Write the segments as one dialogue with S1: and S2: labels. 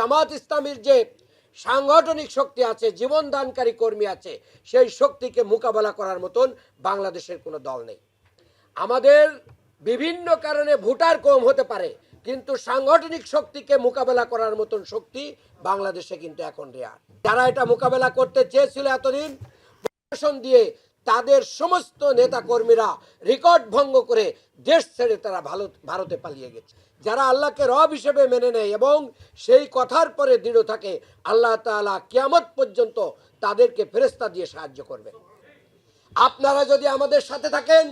S1: জামাত ইসলামীর যে সাংগঠনিক শক্তি আছে, জীবনদানকারী কর্মী আছে, সেই শক্তিকে মোকাবেলা করার মতন বাংলাদেশের কোনো দল নেই। আমাদের বিভিন্ন কারণে ভোটার কম হতে পারে, কিন্তু সাংগঠনিক শক্তিকে মোকাবেলা করার মতন শক্তি বাংলাদেশে কিন্তু এখন রেয়ার যারা এটা মোকাবেলা করতে চেয়েছিল এতদিন, প্রশাসন দিয়ে তাদের সমস্ত নেতা কর্মীরা রেকর্ড ভঙ্গ করে দেশ ছেড়ে তারা ভালো ভারতে পালিয়ে গেছে। যারা আল্লাহকে রব হিসেবে মেনে নেয় এবং সেই কথার পরে দৃঢ় থাকে, আল্লাহ তাআলা কিয়ামত পর্যন্ত তাদেরকে ফেরেস্তা দিয়ে সাহায্য করবেন। আপনারা যদি আমাদের সাথে থাকেন,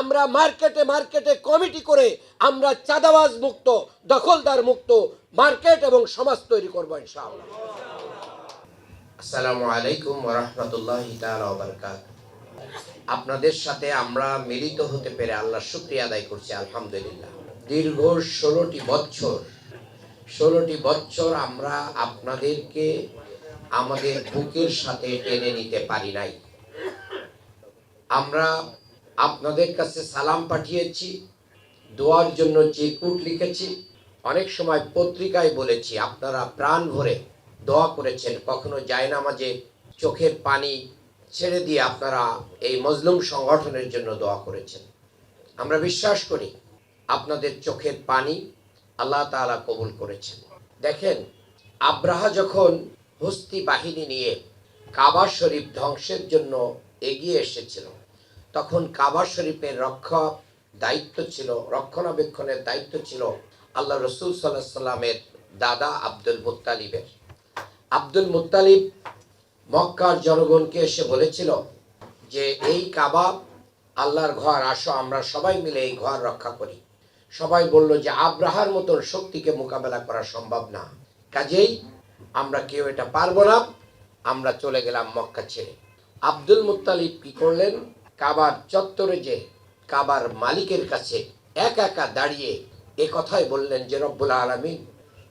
S1: আমরা মার্কেটে মার্কেটে কমিটি করে আমরা চাঁদাবাজ মুক্ত, দখলদার মুক্ত মার্কেট এবং সমাজ তৈরি করব ইনশাআল্লাহ।
S2: আসসালামু আলাইকুম ওরহমতুল্লাহ বারকাত আপনাদের সাথে আমরা মিলিত হতে পেরে আল্লাহ শুক্রিয়া আদায় করছি, আলহামদুলিল্লাহ। দীর্ঘ ষোলোটি বছর ষোলোটি বছর আমরা আপনাদেরকে আমাদের বুকের সাথে টেনে নিতে পারি নাই। আমরা আপনাদের কাছে সালাম পাঠিয়েছি, দোয়ার জন্য চিরকুট লিখেছি, অনেক সময় পত্রিকায় বলেছি, আপনারা প্রাণ ভরে দোয়া করেছেন, কখনো যায় না জায়নামাজে চোখের পানি ছেড়ে দিয়ে আপনারা এই মজলুম সংগঠনের জন্য দোয়া করেছেন। আমরা বিশ্বাস করি আপনাদের চোখের পানি আল্লাহ তাআলা কবুল করেছেন। দেখেন, আব্রাহা যখন হস্তি বাহিনী নিয়ে কাবা শরীফ ধ্বংসের জন্য এগিয়ে এসেছিল, তখন কাবা শরীফের রক্ষা দায়িত্ব ছিল, রক্ষণাবেক্ষণের দায়িত্ব ছিল আল্লাহ রসুল সাল্লাহ সাল্লামের দাদা আব্দুল মুত্তালিবের। আব্দুল মুত্তালিব মক্কার জনগণকে এসে বলেছিল যে, এই কাবা আল্লাহর ঘর, আসো আমরা সবাই মিলে এই ঘর রক্ষা করি। সবাই বলল যে, আব্রাহার মতন শক্তিকে মোকাবেলা করা সম্ভব না। কাজেই আমরা কেউ এটা পারব না, আমরা চলে গেলাম মক্কা ছেড়ে। আব্দুল মুত্তালিব কি করলেন? কাবার চত্বরে যে কাবার মালিকের কাছে এক একা দাঁড়িয়ে এ কথাই বললেন যে, রব্বুল আলমিন,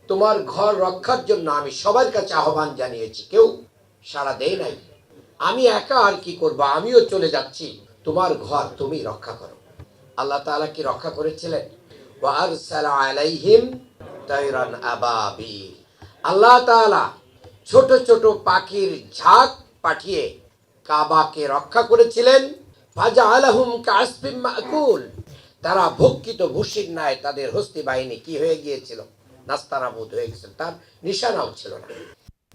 S2: তোমার ঘর রক্ষার জন্য আমি সবার কাছে আহ্বান জানিয়েছি। কেউ সাড়া দেয় নাই। আমি একা আর কি করব? আমিও চলে যাচ্ছি। তোমার ঘর তুমি রক্ষা করো। আল্লাহ তাআলা কি রক্ষা করেছিলেন? আল্লাহ তাআলা ছোট ছোট পাখির ঝাঁক পাঠিয়ে কাবাকে রক্ষা করেছিলেন। মাকুল। তারা ভক্ষিত ভূষির ন্যায় তাদের হস্তি বাহিনী কি হয়ে গিয়েছিল? নাস্তানাবুদ হয়ে গেছিল। তার নিশানাও ছিল না।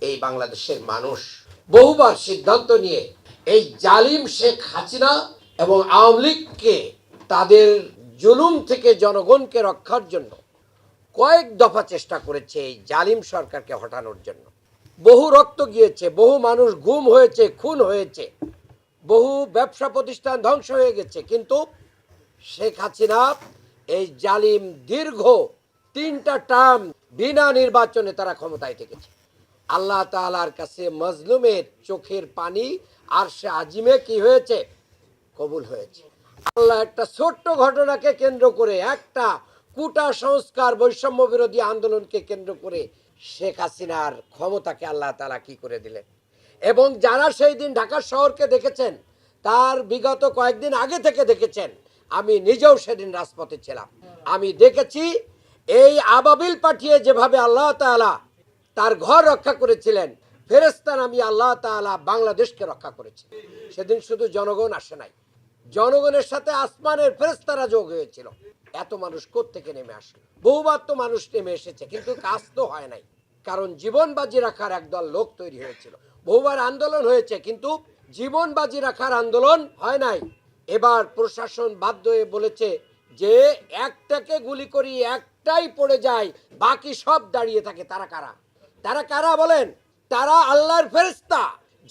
S2: এই বাংলাদেশের মানুষ বহুবার সিদ্ধান্ত নিয়ে এই জালিম শেখ হাসিনা এবং আওয়ামী লীগকে তাদের জুলুম থেকে জনগণকে রক্ষার জন্য কয়েক দফা চেষ্টা করেছে এই জালিম সরকারকে হটানোর জন্য। বহু রক্ত গিয়েছে, বহু মানুষ গুম হয়েছে, খুন হয়েছে, বহু ব্যবসা প্রতিষ্ঠান ধ্বংস হয়ে গেছে, কিন্তু শেখ হাসিনা এই জালিম দীর্ঘ তিনটা টার্ম বিনা নির্বাচনে তারা ক্ষমতায় থেকেছে। আল্লাহ তাআলার কাছে মজলুমের চোখের পানি আর সে আজিমে কি হয়েছে? কবুল হয়েছে। আল্লাহ একটা ছোট্ট ঘটনাকে কেন্দ্র করে একটা কুটা সংস্কার বৈষম্য বিরোধী আন্দোলনকে কেন্দ্র করে শেখ হাসিনার ক্ষমতাকে আল্লাহ তাআলা কি করে দিলেন? এবং যারা সেই দিন ঢাকা শহরকে দেখেছেন, তার বিগত কয়েকদিন আগে থেকে দেখেছেন, আমি নিজেও সেদিন রাজপথে ছিলাম। আমি দেখেছি, এই আবাবিল পাঠিয়ে যেভাবে আল্লাহ তাআলা তার ঘর রক্ষা করেছিলেন। ফেরেস্তান আমি আল্লাহ তাআলা বাংলাদেশকে রক্ষা করেছি সেদিন শুধু জনগণ আসে নাই। জনগণের সাথে আসমানের ফেরেস্তারা যোগ হয়েছিল। এত মানুষ থেকে নেমে আসে বহুবার তো মানুষ নেমে এসেছে, কিন্তু কাজ তো হয় নাই। কারণ জীবন বাজি রাখার একদল লোক তৈরি হয়েছিল। বহুবার আন্দোলন হয়েছে, কিন্তু জীবন বাজি রাখার আন্দোলন হয় নাই। এবার প্রশাসন বাধ্য হয়ে বলেছে যে, একটাকে গুলি করি, একটাই পড়ে যায়, বাকি সব দাঁড়িয়ে থাকে তারা কারা? তারা কারা বলেন? তারা আল্লাহর ফেরেস্তা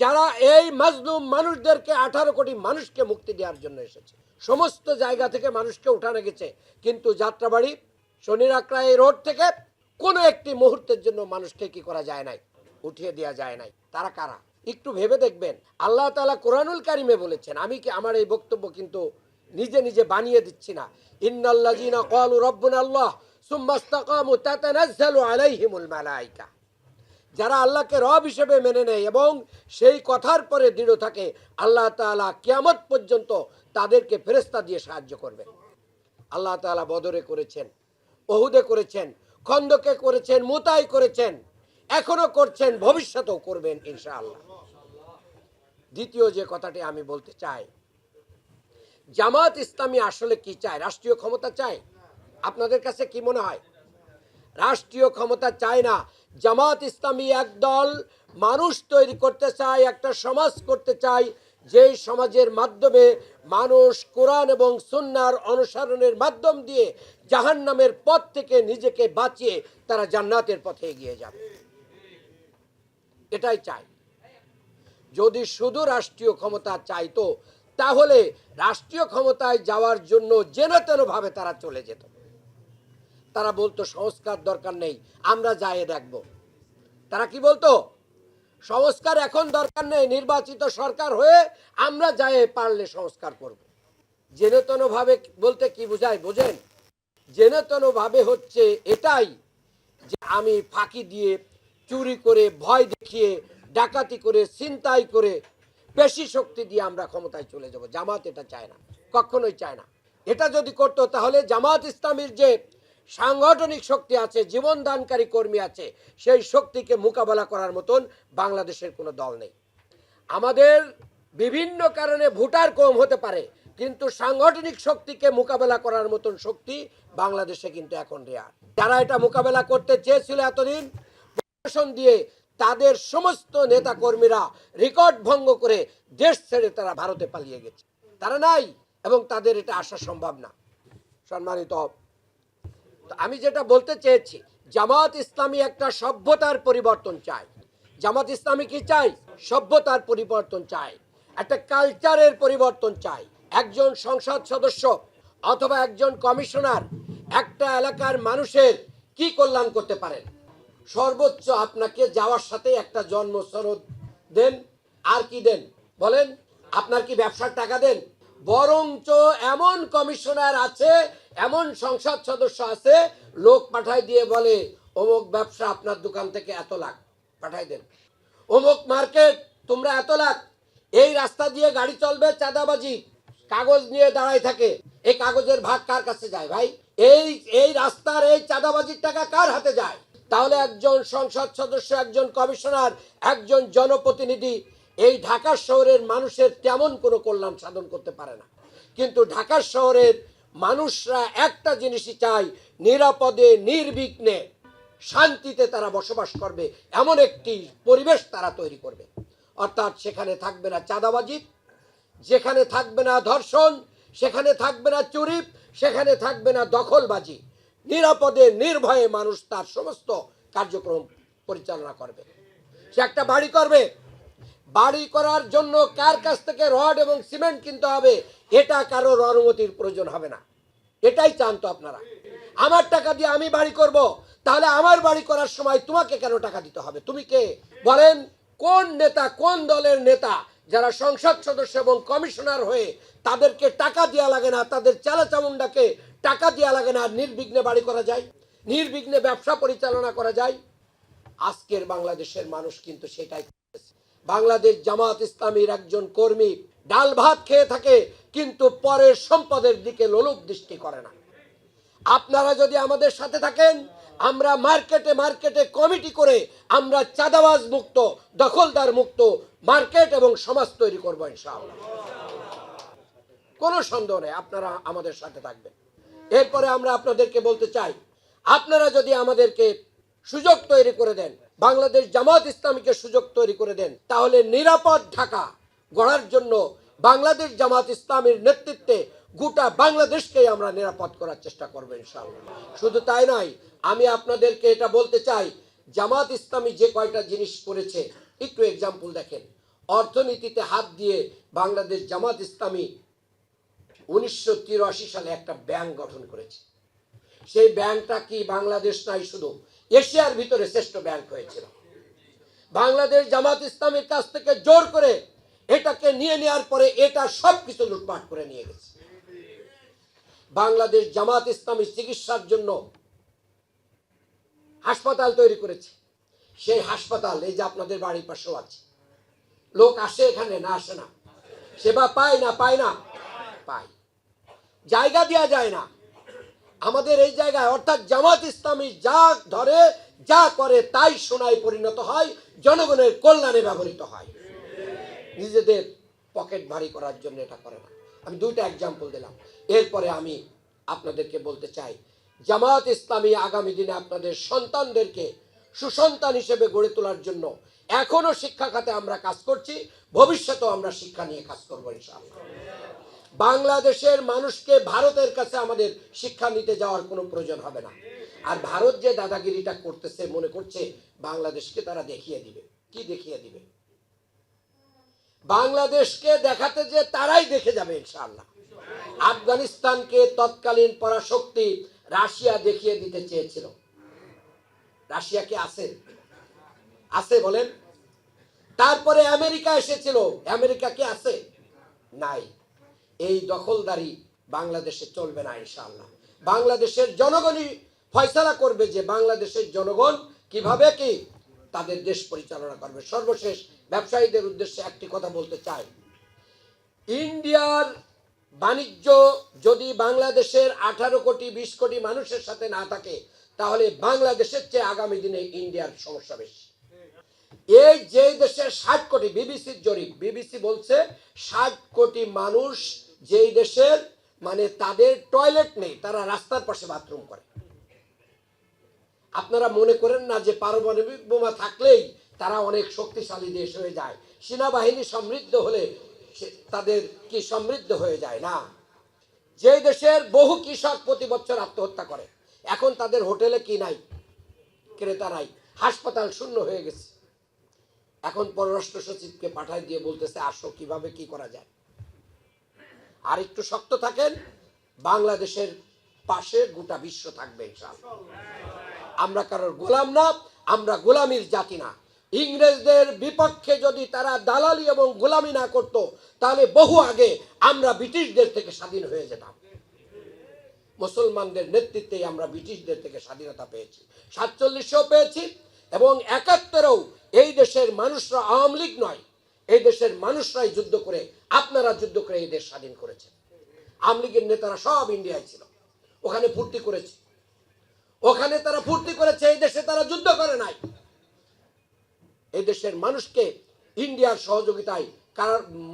S2: যারা এই মাজলুম মানুষদেরকে আঠারো কোটি মানুষকে মুক্তি দেওয়ার জন্য এসেছে। সমস্ত জায়গা থেকে মানুষকে উঠানো গেছে। কিন্তু যাত্রাবাড়ি শনির এই রোড থেকে কোনো একটি মুহূর্তের জন্য মানুষকে কি করা যায় নাই? উঠিয়ে দেওয়া যায় নাই। তারা কারা? একটু ভেবে দেখবেন। আল্লাহ তালা কোরআনুল কারিমে বলেছেন, আমি কি আমার এই বক্তব্য কিন্তু নিজে নিজে বানিয়ে দিচ্ছি না। ইন্নাল্লাযীনা ক্বালু রাব্বুনা আল্লাহ, সুম্মা ইসতাকামু তাতানাজ্জালু আলাইহিমুল মালায়েকা যারা আল্লাহকে রব হিসেবে মেনে নেয় এবং সেই কথার পরে দৃঢ় থাকে, আল্লাহ তাআলা কিয়ামত পর্যন্ত তাদেরকে ফেরেস্তা দিয়ে সাহায্য করবে। আল্লাহ তাআলা বদরে করেছেন, ওহুদে করেছেন, খন্দকে করেছেন, মুতাই করেছেন,
S1: এখনও করছেন, ভবিষ্যতেও করবেন ইনশাআল্লাহ। দ্বিতীয় যে কথাটি আমি বলতে চাই, জামাত ইসলামী আসলে কি চায়? রাষ্ট্রীয় ক্ষমতা চায়? আপনাদের কাছে কি মনে হয়? রাষ্ট্রীয় ক্ষমতা চায় না জামাত ইসলামী একদল মানুষ তৈরি করতে চায়, একটা সমাজ করতে চায়, যেই সমাজের মাধ্যমে মানুষ কোরআন এবং সুন্নার অনুসরণের মাধ্যম দিয়ে জাহান্নামের পথ থেকে নিজেকে বাঁচিয়ে তারা জান্নাতের পথে এগিয়ে যাবে। এটাই চাই। যদি শুধু রাষ্ট্রীয় ক্ষমতা চাইতো, তাহলে রাষ্ট্রীয় ক্ষমতায় যাওয়ার জন্য যেন তেন ভাবে তারা চলে যেত। তারা বলতো, সংস্কার দরকার নেই, আমরা যাই দেখব। তারা কি বলতো? সংস্কার এখন দরকার নেই, নির্বাচিত সরকার হয়ে আমরা যাই পারলে সংস্কার করব। জেনেতন ভাবে বলতে কি বোঝায়, বোঝেন? জেনেতন ভাবে হচ্ছে এটাই যে আমি ফাঁকি দিয়ে চুরি করে, ভয় দেখিয়ে, ডাকাতি করে, ছিনতাই করে বেশি শক্তি দিয়ে আমরা ক্ষমতায় চলে যাব। জামাত এটা চায় না, কখনোই চায় না। এটা যদি করতো তাহলে জামাত ইসলামীর যে সাংগঠনিক শক্তি আছে জীবন দানকারী কর্মী আছে, সেই শক্তিকে মোকাবেলা করার মতন বাংলাদেশের কোনো দল নেই। আমাদের বিভিন্ন কারণে ভোটার কম হতে পারে, কিন্তু সাংগঠনিক শক্তিকে মোকাবেলা করার মতন শক্তি বাংলাদেশে কিন্তু এখন রেয়ার। যারা এটা মোকাবেলা করতে চেয়েছিল এতদিন, প্রশাসন দিয়ে তাদের সমস্ত নেতা কর্মীরা রেকর্ড ভঙ্গ করে দেশ ছেড়ে তারা ভারতে পালিয়ে গেছে। তারা নাই এবং তাদের এটা আসা সম্ভব না। সম্মানিত আমি যেটা বলতে চেয়েছি, জামাত ইসলামী একটা সভ্যতার পরিবর্তন চায়। জামাত ইসলামী কি চাই সভ্যতার পরিবর্তন চায়। একটা কালচারের পরিবর্তন চাই একজন সংসদ সদস্য অথবা একজন কমিশনার একটা এলাকার মানুষের কি কল্যাণ করতে পারেন? সর্বোচ্চ আপনাকে যাওয়ার সাথে একটা জন্ম সনদ দেন। আর কি দেন? বলেন, আপনার কি ব্যবসার টাকা দেন? বরঞ্চ এমন কমিশনার আছে, এমন সংসদ সদস্য আছে, লোক পাঠায় দিয়ে বলে, অমুক ব্যবসা আপনার দোকান থেকে এত লাখ পাঠাই দেন। অমুক মার্কেট, তোমরা এত লাখ, এই রাস্তা দিয়ে গাড়ি চলবে চাঁদাবাজি, কাগজ নিয়ে দাঁড়াই থাকে। এই কাগজের ভাগ কার কাছে যায় ভাই? এই এই রাস্তার এই চাঁদাবাজির টাকা কার হাতে যায়? তাহলে একজন সংসদ সদস্য, একজন কমিশনার, একজন জনপ্রতিনিধি এই ঢাকা শহরের মানুষের তেমন কোনো কল্যাণ সাধন করতে পারে না। কিন্তু ঢাকা শহরের মানুষরা একটা জিনিসই চায়, নিরাপদে, নির্বিঘ্নে, শান্তিতে তারা বসবাস করবে, এমন একটি পরিবেশ তারা তৈরি করবে। অর্থাৎ সেখানে থাকবে না চাঁদাবাজি, যেখানে থাকবে না ধর্ষণ, সেখানে থাকবে না চুরি, সেখানে থাকবে না দখলবাজি। নিরাপদে, নির্ভয়ে মানুষ তার সমস্ত কার্যক্রম পরিচালনা করবে। সে একটা বাড়ি করবে বাড়ি করার জন্য কার কাছ থেকে রড এবং সিমেন্ট কিনতে হবে, এটা কারোর অনুমতির প্রয়োজন হবে না। এটাই চান তো আপনারা। আমার টাকা দিয়ে আমি বাড়ি করব, তাহলে আমার বাড়ি করার সময় তোমাকে কেন টাকা দিতে হবে? তুমি কে? বলেন, কোন নেতা, কোন দলের নেতা যারা সংসদ সদস্য এবং কমিশনার হয়ে তাদেরকে টাকা দেওয়া লাগে না, তাদের চালা চামুন্ডাকে টাকা দেওয়া লাগে না নির্বিঘ্নে বাড়ি করা যায়? নির্বিঘ্নে ব্যবসা পরিচালনা করা যায়? আজকের বাংলাদেশের মানুষ কিন্তু সেটাই বাংলাদেশ জামাত ইসলামীর একজন কর্মী ডাল ভাত খেয়ে থাকে, কিন্তু পরের সম্পদের দিকে লোলুপ দৃষ্টি করে না। আপনারা যদি আমাদের সাথে থাকেন, আমরা মার্কেটে মার্কেটে কমিটি করে আমরা চাঁদাবাজ মুক্ত, দখলদার মুক্ত মার্কেট এবং সমাজ তৈরি করব ইনশাআল্লাহ। কোনো সন্দেহ নেই, আপনারা আমাদের সাথে থাকবেন। এরপরে আমরা আপনাদেরকে বলতে চাই, আপনারা যদি আমাদেরকে সুযোগ তৈরি করে দেন বাংলাদেশ জামাত ইসলামীকে সুযোগ তৈরি করে দেন। তাহলে নিরাপদ ঢাকা গড়ার জন্য বাংলাদেশ জামাত ইসলামের নেতৃত্বে গোটা বাংলাদেশকেই আমরা নিরাপদ করার চেষ্টা করব ইনশাআল্লাহ। শুধু তাই নয়, আমি আপনাদেরকে এটা বলতে চাই, জামাত ইসলামী যে কয়টা জিনিস করেছে, একটু এক্সাম্পল দেখেন। অর্থনীতিতে হাত দিয়ে বাংলাদেশ জামাত ইসলামী উনিশশো তিরাশি সালে একটা ব্যাংক গঠন করেছে। সেই ব্যাংকটা কি বাংলাদেশ নাই শুধু এশিয়ার ভিতরে শ্রেষ্ঠ ব্যাংক হয়েছিল। বাংলাদেশ জামাত ইসলামের কাছ থেকে জোর করে এটাকে নিয়ে নেওয়ার পরে এটা সব কিছু লুটপাট করে নিয়ে গেছে। বাংলাদেশ জামাত ইসলামী চিকিৎসার জন্য হাসপাতাল তৈরি করেছে। সেই হাসপাতাল, এই যে আপনাদের বাড়ির পাশেও আছে। লোক আসে এখানে, না আসে না। সেবা পায় না পায় না? পায়। জায়গা দেওয়া যায় না। আমাদের এই জায়গায় অর্থাৎ জামাত ইসলামী যা ধরে, যা করে তাই সোনায় পরিণত হয়, জনগণের কল্যাণে ব্যবহৃত হয়। নিজেদের পকেট ভারী করার জন্য এটা করে না। আমি দুইটা এক্সাম্পল দিলাম। এরপরে আমি আপনাদেরকে বলতে চাই, জামাত ইসলামী আগামী দিনে আপনাদের সন্তানদেরকে সুসন্তান হিসেবে গড়ে তোলার জন্য এখনও শিক্ষা খাতে আমরা কাজ করছি, ভবিষ্যতেও আমরা শিক্ষা নিয়ে কাজ করব ইনশাআল্লাহ। বাংলাদেশের মানুষকে ভারতের কাছে আমাদের শিক্ষা নিতে যাওয়ার কোনো প্রয়োজন হবে না। আর ভারত যে দাদাগিরিটা করতেছে, মনে করছে বাংলাদেশকে তারা দেখিয়ে দিবে। কি দেখিয়ে দিবে? বাংলাদেশকে দেখাতে যে তারাই দেখে যাবে ইনশাআল্লাহ। আফগানিস্তানকে তৎকালীন পরাশক্তি রাশিয়া দেখিয়ে দিতে চেয়েছিল। রাশিয়া কি আছে? আছে বলেন। তারপরে আমেরিকা এসেছিল। আমেরিকা কি আছে? নাই। এই দখলদারি বাংলাদেশে চলবে না, ইনশাআল্লাহ। বাংলাদেশের জনগণই ফয়সালা করবে যে বাংলাদেশের জনগণ কীভাবে কি তাদের দেশ পরিচালনা করবে। সর্বশেষ ব্যবসায়ীদের উদ্দেশ্যে একটি কথা বলতে চাই। ইন্ডিয়ার বাণিজ্য যদি বাংলাদেশের আঠারো কোটি, বিশ কোটি মানুষের সাথে না থাকে, তাহলে বাংলাদেশের চেয়ে আগামী দিনে ইন্ডিয়ার সমস্যা বেশি। এই যে দেশের ষাট কোটি, বিবিসির জরিপ, বিবিসি বলছে ষাট কোটি মানুষ যেই দেশের মানে তাদের টয়লেট নেই, তারা রাস্তার পাশে বাথরুম করে। আপনারা মনে করেন না যে পারমাণবিক বোমা থাকলেই তারা অনেক শক্তিশালী দেশ হয়ে যায়? সেনাবাহিনী সমৃদ্ধ হলে তাদের কি সমৃদ্ধ হয়ে যায়? না। যে দেশের বহু কৃষক প্রতি বছর আত্মহত্যা করে, এখন তাদের হোটেলে কি নাই? ক্রেতা নাই, হাসপাতাল শূন্য হয়ে গেছে। এখন পররাষ্ট্র সচিবকে পাঠায় দিয়ে বলতেছে, আসো, কীভাবে কি করা যায়? আর একটু শক্ত থাকেন, বাংলাদেশের পাশে গোটা বিশ্ব থাকবে আমরা কারোর গোলাম না, আমরা গোলামির জাতি না। ইংরেজদের বিপক্ষে যদি তারা দালালি এবং গোলামি না করত, তাহলে বহু আগে আমরা ব্রিটিশদের থেকে স্বাধীন হয়ে যেতাম। মুসলমানদের নেতৃত্বেই আমরা ব্রিটিশদের থেকে স্বাধীনতা পেয়েছি, সাতচল্লিশেও পেয়েছি এবং একাত্তরেও এই দেশের মানুষরা আওয়ামী লীগ নয় এই দেশের মানুষরাই যুদ্ধ করে, আপনারা যুদ্ধ করে এই দেশ স্বাধীন করেছেন। আওয়ামী লীগের নেতারা সব ইন্ডিয়ায় ছিল। ওখানে ফুর্তি করেছে। ওখানে তারা ফুর্তি করেছে, এই দেশে তারা যুদ্ধ করে নাই। এই দেশের মানুষকে ইন্ডিয়ার সহযোগিতায়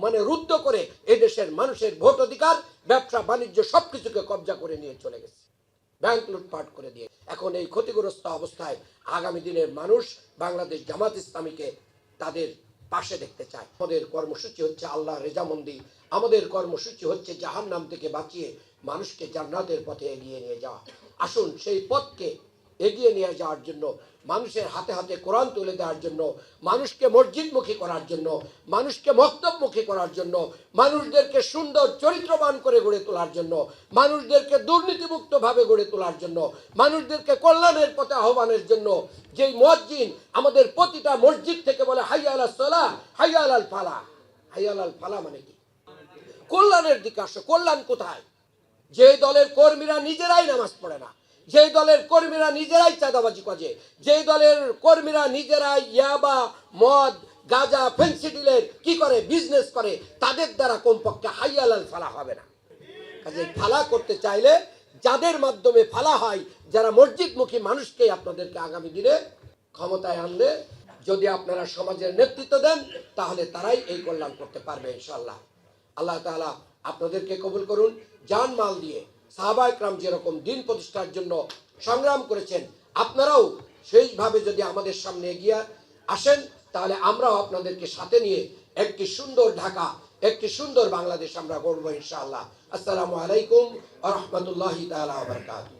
S1: মানে রুদ্ধ করে এই দেশের মানুষের ভোট অধিকার, ব্যবসা, বাণিজ্য সবকিছুকে কবজা করে নিয়ে চলে গেছে। ব্যাংক লুটপাট করে দিয়ে। এখন এই ক্ষতিগ্রস্ত অবস্থায় আগামী দিনের মানুষ বাংলাদেশ জামাত ইসলামীকে তাদের পাশে দেখতে চায়। আমাদের কর্মসূচি হচ্ছে আল্লাহ রেজামন্দি। আমাদের কর্মসূচি হচ্ছে জাহান নাম থেকে বাঁচিয়ে মানুষকে জান্নাতের পথে এগিয়ে নিয়ে যাওয়া। আসুন সেই পথকে এগিয়ে নিয়ে যাওয়ার জন্য, মানুষের হাতে হাতে কোরআন তুলে দেওয়ার জন্য, মানুষকে মসজিদমুখী করার জন্য, মানুষকে মক্তবমুখী করার জন্য, মানুষদেরকে সুন্দর চরিত্রবান করে গড়ে তোলার জন্য, মানুষদেরকে দুর্নীতিমুক্তভাবে গড়ে তোলার জন্য, মানুষদেরকে কল্যাণের পথে আহ্বানের জন্য, যেই মসজিদ আমাদের প্রতিটা মসজিদ থেকে বলে হাইয়া আলাল সলা হাইয়া আলাল ফালা হাইয়া আলাল ফালা মানে কি? কল্যাণের দিকে আসো, কল্যাণ কোথায়? যে দলের কর্মীরা নিজেরাই নামাজ পড়ে না। যে দলের কর্মীরা নিজেরাই চাঁদাবাজি করে যে দলের কর্মীরা নিজেরাই ইয়াবা, মদ, গাজা ফেন্সিডিলের কি করে? বিজনেস করে। তাদের দ্বারা কমপক্ষে হাইয়ালাল ফালা হবে না। কাজে ফালা করতে চাইলে যাদের মাধ্যমে ফালা হয়, যারা মসজিদমুখী মানুষকে আপনাদেরকে আগামী দিনে ক্ষমতায় আনলে যদি আপনারা সমাজের নেতৃত্ব দেন, তাহলে তারাই এই কল্যাণ করতে পারবে ইনশাল্লাহ আল্লাহ তাআলা আপনাদেরকে কবুল করুন জান মাল দিয়ে সাহাবা যেরকম দিন প্রতিষ্ঠার জন্য সংগ্রাম করেছেন, আপনারাও সেইভাবে যদি আমাদের সামনে এগিয়ে আসেন, তাহলে আমরাও আপনাদেরকে সাথে নিয়ে একটি সুন্দর ঢাকা, একটি সুন্দর বাংলাদেশ আমরা গড়ব ইনশাআল্লাহ। আসসালামু আলাইকুম আ রহমতুল্লাহ বারাকাতুহু।